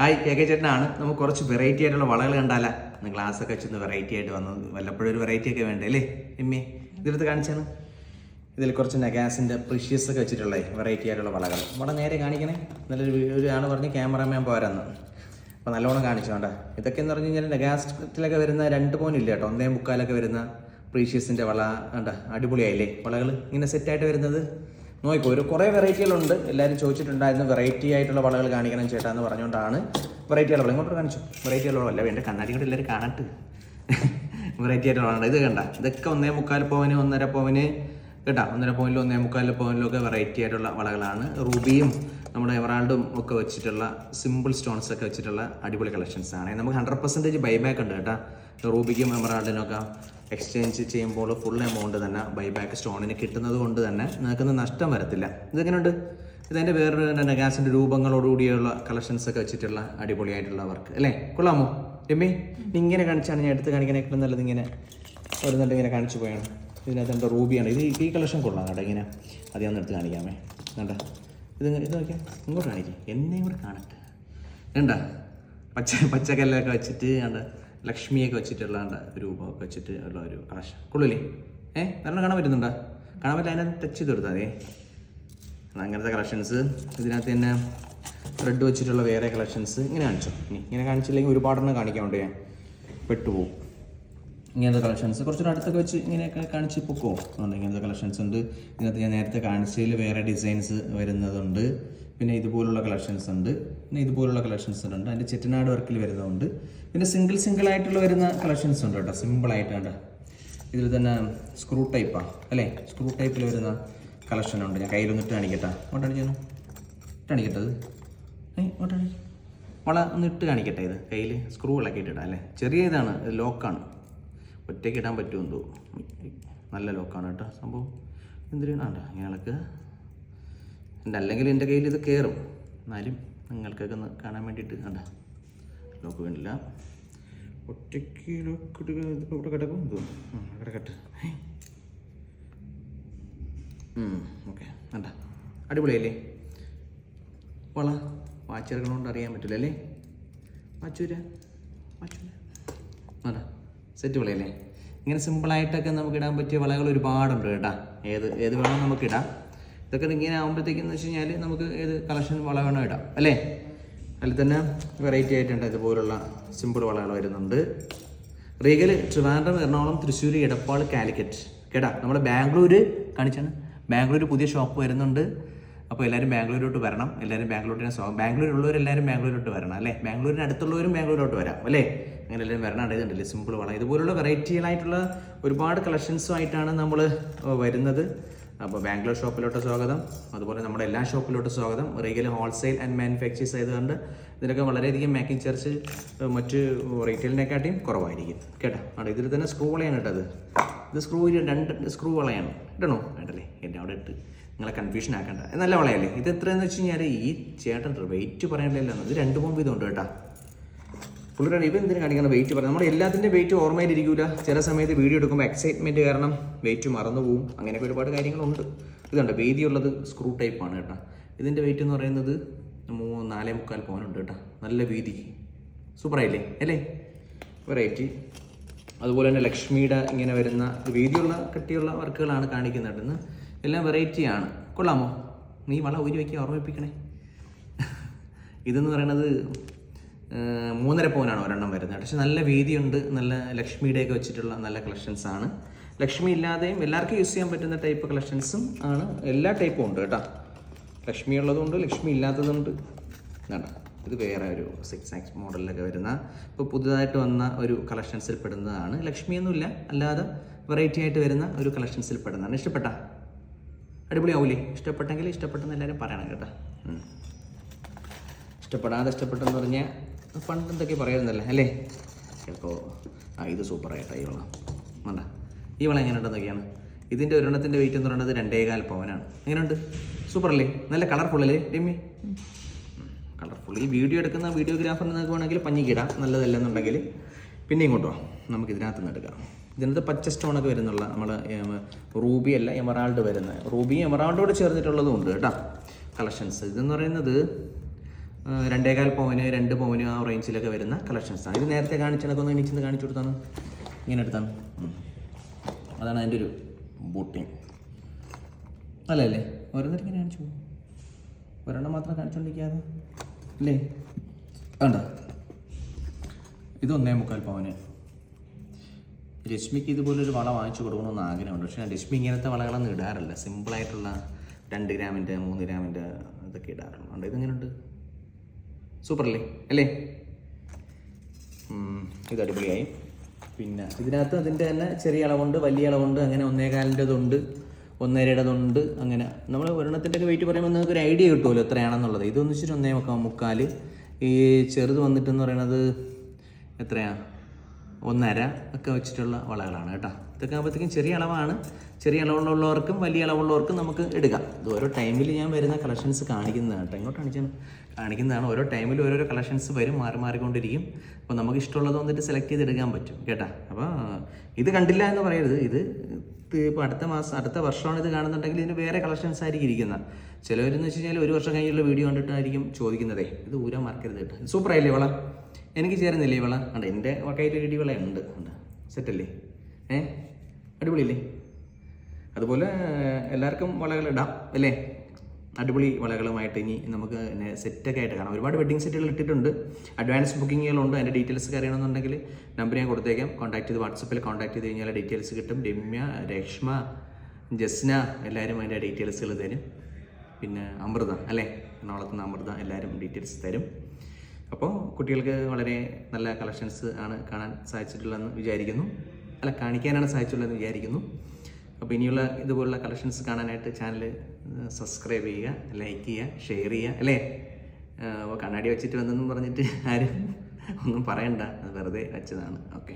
Hi K K ചേട്ടനാണ് നമുക്ക് കുറച്ച് വെറൈറ്റി ആയിട്ടുള്ള വളകൾ കണ്ടാല. ഇന്ന് ഗ്ലാസ് ഒക്കെ വെച്ചൊന്ന് വെറൈറ്റി ആയിട്ട് വന്നത് വല്ലപ്പോഴും ഒരു വെറൈറ്റി ഒക്കെ വേണ്ടേ അല്ലേ? എമ്മി ഇതെടുത്ത് കാണിച്ചാണ്. ഇതിൽ കുറച്ച് നെഗാസിന്റെ പ്രിഷ്യസ് ഒക്കെ വെച്ചിട്ടുള്ള വെറൈറ്റി ആയിട്ടുള്ള വളകൾ. വള നേരെ കാണിക്കണേ. നല്ലൊരു ആൾ പറഞ്ഞ് ക്യാമറമാൻ പോരാന്ന്. അപ്പോൾ നല്ലോണം കാണിച്ചു വേണ്ട ഇതൊക്കെ എന്ന് പറഞ്ഞു കഴിഞ്ഞാൽ നെഗാസ്റ്റിലൊക്കെ വരുന്ന രണ്ട് പോയിന്റ് കേട്ടോ. ഒന്നേ മുക്കാലൊക്കെ വരുന്ന പ്രീഷ്യസിന്റെ വള കണ്ട. അടിപൊളിയായില്ലേ വളകൾ ഇങ്ങനെ സെറ്റായിട്ട് വരുന്നത്? നോക്കിക്കോ ഒരു കുറേ വെറൈറ്റികളുണ്ട്. എല്ലാവരും ചോദിച്ചിട്ടുണ്ടായിരുന്നു വെറൈറ്റി ആയിട്ടുള്ള വളകൾ കാണിക്കണം ചേട്ടാ എന്ന് പറഞ്ഞുകൊണ്ടാണ് വെറൈറ്റി ആയിട്ടുള്ള ഇങ്ങോട്ട് കാണിച്ചു. വെറൈറ്റി ആയിട്ടുള്ള അല്ല എന്റെ കണ്ണാടി കൂടെ എല്ലാവരും കാണട്ട്. വെറൈറ്റി ആയിട്ടുള്ള വളമാണ് ഇത് കണ്ട. ഇതൊക്കെ ഒന്നേ മുക്കാൽ പവന് ഒന്നര പവന് കേട്ടോ? ഒന്നര പവനിലും ഒന്നേ മുക്കാൽ പവനിലും ഒക്കെ വെറൈറ്റി ആയിട്ടുള്ള വളകളാണ്. റൂബിയും നമ്മുടെ എമറാൾഡും ഒക്കെ വെച്ചിട്ടുള്ള സിമ്പിൾ സ്റ്റോൺസ് ഒക്കെ വെച്ചിട്ടുള്ള അടിപൊളി കളക്ഷൻസ് ആണ് നമുക്ക് ഹൺഡ്രഡ് പെർസെന്റേജ് ബൈബാക്ക് ഉണ്ട് കേട്ടോ. റൂബിക്കും എമറാൾഡിനും ഒക്കെ എക്സ്ചേഞ്ച് ചെയ്യുമ്പോൾ ഫുൾ എമൗണ്ട് തന്നെ ബൈബാക്ക് സ്റ്റോണിന് കിട്ടുന്നത് കൊണ്ട് തന്നെ നിങ്ങൾക്കൊന്നും നഷ്ടം വരത്തില്ല. ഇതെങ്ങനെയുണ്ട് ഇതെന്റെ വേറൊരു നെഗാസിന്റെ രൂപങ്ങളോടുകൂടിയുള്ള കളക്ഷൻസ് ഒക്കെ വെച്ചിട്ടുള്ള അടിപൊളിയായിട്ടുള്ള വർക്ക് അല്ലേ? കൊള്ളാമോ? രമ്യ ഇങ്ങനെ കാണിച്ചാണ് ഞാൻ എടുത്ത് കാണിക്കാനേക്കാളും നല്ലത് ഇങ്ങനെ ഒരു നല്ല ഇങ്ങനെ കാണിച്ചു പോയാണ്. ഇതിനകത്ത് എന്റെ റൂബിയാണ് ഇത് ഈ കളക്ഷൻ കൊള്ളാം കേട്ടോ ഇങ്ങനെ. അത് ഞാൻ എടുത്ത് കാണിക്കാമേ. വേണ്ട ഇത് ഇത് നോക്കിയാൽ ഇങ്ങോട്ട് കാണിക്കും. എന്നെയും കൂടെ കാണട്ടെ. വേണ്ട പച്ച പച്ചക്കല്ലൊക്കെ വെച്ചിട്ട് കണ്ട? ലക്ഷ്മിയൊക്കെ വെച്ചിട്ടുള്ള രൂപമൊക്കെ വെച്ചിട്ട് ഉള്ള ഒരു കളക്ഷൻ കൊള്ളൂലേ ഏ? നല്ല കാണാൻ പറ്റുന്നുണ്ടോ? കാണാൻ പറ്റില്ല അതിനകത്ത് ടച്ച് ചെയ്ത് കൊടുത്താൽ മതി. അങ്ങനത്തെ കളക്ഷൻസ് ഇതിനകത്ത് തന്നെ ത്രെഡ് വെച്ചിട്ടുള്ള വേറെ കളക്ഷൻസ് ഇങ്ങനെ കാണിച്ചു. ഇനി ഇങ്ങനെ കാണിച്ചില്ലെങ്കിൽ ഒരുപാടെണ്ണം കാണിക്കാൻ വേണ്ടി ഞാൻ പെട്ടുപോകും ഇങ്ങനത്തെ കളക്ഷൻസ് കുറച്ചൊരു അടുത്തൊക്കെ വെച്ച് ഇങ്ങനെയൊക്കെ കാണിച്ച് പൊക്കോ. അതുകൊണ്ട് ഇങ്ങനത്തെ കളക്ഷൻസ് ഉണ്ട്. ഇതിനകത്ത് ഞാൻ നേരത്തെ കാണിച്ചതിൽ വേറെ ഡിസൈൻസ് വരുന്നതുണ്ട്. പിന്നെ ഇതുപോലുള്ള കളക്ഷൻസ് ഉണ്ട്. പിന്നെ ഇതുപോലുള്ള കളക്ഷൻസ് ഉണ്ട്. അതിന്റെ ചെറ്റനാട് വർക്കിൽ വരുന്നതുണ്ട്. പിന്നെ സിംഗിൾ സിംഗിൾ ആയിട്ടുള്ള വരുന്ന കളക്ഷൻസ് ഉണ്ട് കേട്ടോ. സിമ്പിളായിട്ട് കണ്ട ഇതിൽ തന്നെ സ്ക്രൂ ടൈപ്പാണ് അല്ലേ? സ്ക്രൂ ടൈപ്പിൽ വരുന്ന കളക്ഷൻ ഉണ്ട്. ഞാൻ കയ്യിലൊന്നിട്ട് കാണിക്കട്ടെ. അങ്ങോട്ട് അടിച്ചു കാണിക്കട്ടത് കാണിക്കട്ടെ അത് ഏ അങ്ങോട്ട് വള ഒന്ന് ഇട്ട് കാണിക്കട്ടെ ഇത്. കയ്യിൽ സ്ക്രൂ ഇളക്കി ഇട്ടിടാം അല്ലേ? ചെറിയ ഇതാണ്. ഇത് ലോക്കാണ് ഒറ്റയ്ക്ക് ഇടാൻ പറ്റുമെന്ന് തോന്നുന്നു. നല്ല ലോക്കാണ് കേട്ടോ. സംഭവം. എന്തിനാണ്ടോ ഇങ്ങനെ ഇളക്കുക അല്ലെങ്കിൽ എന്റെ കയ്യിൽ ഇത് കയറും. എന്നാലും നിങ്ങൾക്കൊക്കെ ഒന്ന് കാണാൻ വേണ്ടിയിട്ട് കണ്ട? ലോക്ക് വേണ്ടില്ല. ഒറ്റയ്ക്ക് ലോക്ക് ഇവിടെ കിടക്കും തോന്നുന്നു. കിടക്കട്ടെ ഓക്കെ കണ്ട? അടിപൊളിയല്ലേ? വള വാച്ചെടുക്കണോണ്ട് അറിയാൻ പറ്റില്ല അല്ലേ? വാച്ചൂര വാച്ചൂര സെറ്റ് വിളയല്ലേ? ഇങ്ങനെ സിമ്പിളായിട്ടൊക്കെ നമുക്ക് ഇടാൻ പറ്റിയ വളകൾ ഒരുപാടുണ്ട് കേട്ടാ. ഏത് ഏത് വേണം നമുക്ക് ഇടാം. ഇതൊക്കെ ഇങ്ങനെ ആകുമ്പോഴത്തേക്കെന്ന് വെച്ച് കഴിഞ്ഞാൽ നമുക്ക് ഏത് കളക്ഷൻ വള വേണോ ഇടാം. അല്ലേ? അതിൽ തന്നെ വെറൈറ്റി ആയിട്ടുണ്ട്. ഇതുപോലുള്ള സിമ്പിൾ വളകൾ വരുന്നുണ്ട്. റീഗൽ ട്രിവാൻഡ്രം എറണാകുളം തൃശ്ശൂർ എടപ്പാൾ കാലിക്കറ്റ്. കേട്ടാ? നമ്മുടെ ബാംഗ്ലൂർ കാണിച്ചാണ്. ബാംഗ്ലൂർ പുതിയ ഷോപ്പ് വരുന്നുണ്ട്. അപ്പോൾ എല്ലാവരും ബാംഗ്ലൂരിലോട്ട് വരണം. എല്ലാവരും ബാംഗ്ലൂരിനെ സ്വാഗതം ബാംഗ്ലൂരുള്ളവരെല്ലാവരും ബാംഗ്ലൂരിലോട്ട് വരണം അല്ലേ? ബാംഗ്ലൂരിന് അടുത്തുള്ളവരും ബാംഗ്ലൂരിലോട്ട് വരാം അല്ലേ? അങ്ങനെ എല്ലാവരും വരണം. ഇതുണ്ടല്ലേ സിമ്പിൾ വളം. ഇതുപോലുള്ള വെറൈറ്റികളായിട്ടുള്ള ഒരുപാട് കളക്ഷൻസുമായിട്ടാണ് നമ്മൾ വരുന്നത്. അപ്പോൾ ബാംഗ്ലൂർ ഷോപ്പിലോട്ട് സ്വാഗതം. അതുപോലെ നമ്മുടെ എല്ലാ ഷോപ്പിലോട്ട് സ്വാഗതം. റീഗൽ ഹോൾസെയിൽ ആൻഡ് മാനുഫാക്ചേഴ്സ് ആയതുകൊണ്ട് ഇതിനൊക്കെ വളരെയധികം മേക്കിംഗ് ചാർജ് മറ്റ് റീറ്റെയിലിനെക്കാട്ടിയും കുറവായിരിക്കും. കേട്ടോ? അവിടെ ഇതിൽ തന്നെ സ്ക്രൂ വളയാണ് കേട്ടത് ഇത് സ്ക്രൂ രണ്ട് സ്ക്രൂ വളയാണ് ഇടണോ? വേണ്ടല്ലേ എന്റെ അവിടെ ഇട്ട്. നിങ്ങളെ കൺഫ്യൂഷൻ ആക്കണ്ട. നല്ല വളയല്ലേ? ഇത് എത്രയെന്ന് വെച്ച് കഴിഞ്ഞാൽ ഈ ചേട്ടൻ വെയിറ്റ് പറയാനില്ലല്ലോ ഇത് രണ്ട് പോകുമ്പോൾ ഇതുണ്ട് കേട്ടോ. പുള്ളിയുടെ ഇവ എന്തിനു കാണിക്കുന്ന വെയിറ്റ് പറഞ്ഞു? നമ്മുടെ എല്ലാത്തിന്റെ വെയിറ്റ് ഓർമ്മയിലിരിക്കില്ല ചില സമയത്ത് വീഡിയോ എടുക്കുമ്പോൾ എക്സൈറ്റ്മെന്റ് കാരണം വെയിറ്റ് മറന്നു പോകും അങ്ങനെയൊക്കെ ഒരുപാട് കാര്യങ്ങളുണ്ട്. ഇതുണ്ട് വീതിയുള്ളത് സ്ക്രൂ ടൈപ്പാണ് കേട്ടോ. ഇതിന്റെ വെയിറ്റ് എന്ന് പറയുന്നത് മൂ നാലേ മുക്കാൽ പവനുണ്ട് കേട്ടോ. നല്ല വീതി. സൂപ്പറായില്ലേ അല്ലേ? വെറൈറ്റി അതുപോലെ തന്നെ ലക്ഷ്മിയുടെ ഇങ്ങനെ വരുന്ന വീതിയുള്ള കട്ടിയുള്ള വർക്കുകളാണ് കാണിക്കുന്നത് ഇന്ന്. എല്ലാം വെറൈറ്റിയാണ് കൊള്ളാമോ? നീ വള ഊരി വയ്ക്കുക ഓർമ്മിപ്പിക്കണേ. ഇതെന്ന് ഏർ, മൂന്നര പവനാണ് ഒരെണ്ണം വരുന്നത്. പക്ഷെ നല്ല വീതിയുണ്ട് നല്ല ലക്ഷ്മിയുടെയൊക്കെ വെച്ചിട്ടുള്ള നല്ല കളക്ഷൻസ് ആണ്. ലക്ഷ്മി ഇല്ലാതെയും എല്ലാവർക്കും യൂസ് ചെയ്യാൻ പറ്റുന്ന ടൈപ്പ് കളക്ഷൻസും ആണ്. എല്ലാ ടൈപ്പും ഉണ്ട് കേട്ടോ. ലക്ഷ്മി ഉള്ളതുണ്ട് ലക്ഷ്മി ഇല്ലാത്തതുണ്ട്. വേണ്ട ഇത് വേറെ ഒരു സിക്സ് ആക്സ് മോഡലിലൊക്കെ വരുന്ന ഇപ്പോൾ പുതുതായിട്ട് വന്ന ഒരു കളക്ഷൻസിൽ പെടുന്നതാണ്. ലക്ഷ്മിയൊന്നുമില്ല അല്ലാതെ വെറൈറ്റി ആയിട്ട് വരുന്ന ഒരു കളക്ഷൻസിൽ പെടുന്നതാണ്. ഇഷ്ടപ്പെട്ട? അടിപൊളിയാവൂലേ? ഇഷ്ടപ്പെട്ടെങ്കിൽ ഇഷ്ടപ്പെട്ടെന്ന് എല്ലാവരും പറയണം കേട്ടോ. ഇഷ്ടപ്പെടാതെ ഇഷ്ടപ്പെട്ടെന്ന് പറഞ്ഞാൽ പണ്ട് എന്തൊക്കെ പറയുന്നല്ലേ അല്ലേ? ചിലപ്പോൾ ആ ഇത് സൂപ്പറായിട്ടാ ഈ വളം വേണ്ട ഈ വളം എങ്ങനെയുണ്ടെന്നൊക്കെയാണ് ഇതിന്റെ ഒരെണ്ണത്തിന്റെ വെയിറ്റ് എന്ന് പറയുന്നത് രണ്ടേകാൽ പവനാണ്. എങ്ങനെയുണ്ട്? സൂപ്പർ അല്ലേ? നല്ല കളർഫുൾ അല്ലേ രമ്യ? കളർഫുൾ ഈ വീഡിയോ എടുക്കുന്ന വീഡിയോഗ്രാഫറിന് നിങ്ങൾക്ക് വേണമെങ്കിൽ പഞ്ഞിക്കിടാം നല്ലതല്ലെന്നുണ്ടെങ്കിൽ പിന്നെ ഇങ്ങോട്ട് നമുക്ക് ഇതിനകത്ത് നിന്ന് എടുക്കാം. ഇതിനകത്ത് പച്ച സ്റ്റോണൊക്കെ വരുന്നുള്ള നമ്മൾ റൂബി അല്ല എമറാൾഡ് വരുന്നത് റൂബി എമറാൾഡോട് ചേർന്നിട്ടുള്ളതും ഉണ്ട് കേട്ടോ. കളക്ഷൻസ് ഇതെന്ന് പറയുന്നത് രണ്ടേകാൽ പവന് രണ്ട് പവന് ആ റേഞ്ചിലൊക്കെ വരുന്ന കളക്ഷൻസ് ആണ്. ഇത് നേരത്തെ കാണിച്ചതൊക്കെ എണീച്ചെന്ന് കാണിച്ചു കൊടുത്താണ് ഇങ്ങനെ എടുത്താണ് അതാണ് അതിന്റെ ഒരു ബൂട്ടിങ് അല്ലല്ലേ ഓരോന്നിട്ട് ഇങ്ങനെ കാണിച്ചു ഒരെണ്ണം മാത്രം കാണിച്ചുകൊണ്ടിരിക്കാതെ അല്ലേ? വേണ്ട ഇത് ഒന്നേ മുക്കാൽ പവന്. രശ്മിക്ക് ഇതുപോലൊരു വള വാങ്ങിച്ചു കൊടുക്കണമെന്ന് ആഗ്രഹമുണ്ട്. പക്ഷേ രശ്മി ഇങ്ങനത്തെ വളകളൊന്നും ഇടാറില്ല. സിമ്പിളായിട്ടുള്ള രണ്ട് ഗ്രാമിന്റെ മൂന്ന് ഗ്രാമിന്റെ ഇതൊക്കെ ഇടാറുള്ളൂ. അതുകൊണ്ട് ഇതെങ്ങനെയുണ്ട്? സൂപ്പർ അല്ലേ? ഇത് അടിപൊളിയായി. പിന്നെ ഇതിനകത്ത് അതിന്റെ തന്നെ ചെറിയ അളവുണ്ട് വലിയ അളവുണ്ട് അങ്ങനെ ഒന്നേകാലിന്റെതുണ്ട് ഒന്നരയുടേതുണ്ട് അങ്ങനെ. നമ്മൾ ഒരെണ്ണത്തിന്റെ വെയിറ്റ് പറയുമ്പോൾ നിങ്ങൾക്ക് ഒരു ഐഡിയ കിട്ടുമല്ലോ എത്രയാണെന്നുള്ളത്. ഇതൊന്ന് വെച്ചിട്ട് ഒന്നേ മുക്കാൽ മുക്കാൽ ഈ ചെറുത് വന്നിട്ടെന്ന് പറയണത് എത്രയാ? ഒന്നര ഒക്കെ വെച്ചിട്ടുള്ള വളകളാണ് കേട്ടോ. ഇതൊക്കെ ആകുമ്പോഴത്തേക്കും ചെറിയ അളവാണ്. ചെറിയ അളവുള്ളവർക്കും വലിയ അളവുള്ളവർക്കും നമുക്ക് എടുക്കാം. ഇത് ഓരോ ടൈമിൽ ഞാൻ വരുന്ന കളക്ഷൻസ് കാണിക്കുന്നതാണ് കേട്ടോ. ഇങ്ങോട്ട് കാണിച്ചാൽ കാണിക്കുന്നതാണ്. ഓരോ ടൈമിൽ ഓരോരോ കളക്ഷൻസ് വരും മാറി മാറിക്കൊണ്ടിരിക്കും. അപ്പോൾ നമുക്ക് ഇഷ്ടമുള്ളത് വന്നിട്ട് സെലക്ട് ചെയ്ത് എടുക്കാൻ പറ്റും കേട്ടാ? അപ്പോൾ ഇത് കണ്ടില്ല എന്ന് പറയരുത്. ഇത് ഇപ്പോൾ അടുത്ത മാസം അടുത്ത വർഷമാണ് ഇത് കാണുന്നുണ്ടെങ്കിൽ ഇതിന് വേറെ കളക്ഷൻസ് ആയിരിക്കും ഇരിക്കുന്നത് ചിലവരെന്ന് വെച്ച് കഴിഞ്ഞാൽ ഒരു വർഷം കഴിഞ്ഞുള്ള വീഡിയോ കണ്ടിട്ടായിരിക്കും ചോദിക്കുന്നതേ. ഇത് ഊരാൻ മറക്കരുത് കേട്ടോ. സൂപ്പർ ആയില്ലേ വള? എനിക്ക് ചേരുന്നില്ലേ വള? ഉണ്ട് എന്റെ കയ്യിൽ വീഡിയോ വള ഉണ്ട്. ഉണ്ട് സെറ്റല്ലേ ഏ? അടിപൊളിയല്ലേ? അതുപോലെ എല്ലാവർക്കും വളകൾ ഇടാം അല്ലേ? അടിപൊളി വളകളുമായിട്ട് ഇനി നമുക്ക് സെറ്റൊക്കെ ആയിട്ട് കാണാം. ഒരുപാട് വെഡ്ഡിങ് സെറ്റുകൾ ഇട്ടിട്ടുണ്ട്. അഡ്വാൻസ് ബുക്കിങ്ങുകളുണ്ട് അതിന്റെ ഡീറ്റെയിൽസ് അറിയണമെന്നുണ്ടെങ്കിൽ നമ്പർ ഞാൻ കൊടുത്തേക്കാം. കോൺടാക്ട് ചെയ്ത് വാട്സപ്പിൽ കോൺടാക്ട് ചെയ്ത് കഴിഞ്ഞാൽ ഡീറ്റെയിൽസ് കിട്ടും. രമ്യ രേഷ്മ ജസ്ന എല്ലാവരും അതിന്റെ ഡീറ്റെയിൽസുകൾ തരും. പിന്നെ അമൃത അല്ലേ? എറണാകുളത്ത് നിന്ന് അമൃത എല്ലാവരും ഡീറ്റെയിൽസ് തരും. അപ്പോൾ കുട്ടികൾക്ക് വളരെ നല്ല കളക്ഷൻസ് ആണ് കാണാൻ സാധിച്ചിട്ടുള്ളതെന്ന് വിചാരിക്കുന്നു. അല്ല കാണിക്കാനാണ് സാധിച്ചിട്ടുള്ളതെന്ന് വിചാരിക്കുന്നു. അപ്പോൾ ഇനിയുള്ള ഇതുപോലുള്ള കളക്ഷൻസ് കാണാനായിട്ട് ചാനൽ സബ്സ്ക്രൈബ് ചെയ്യുക ലൈക്ക് ചെയ്യുക ഷെയർ ചെയ്യുക അല്ലേ? കണ്ണാടി വെച്ചിട്ട് വന്നെന്നും പറഞ്ഞിട്ട് ആരും ഒന്നും പറയണ്ട. അത് വെറുതെ വെച്ചതാണ്. ഓക്കെ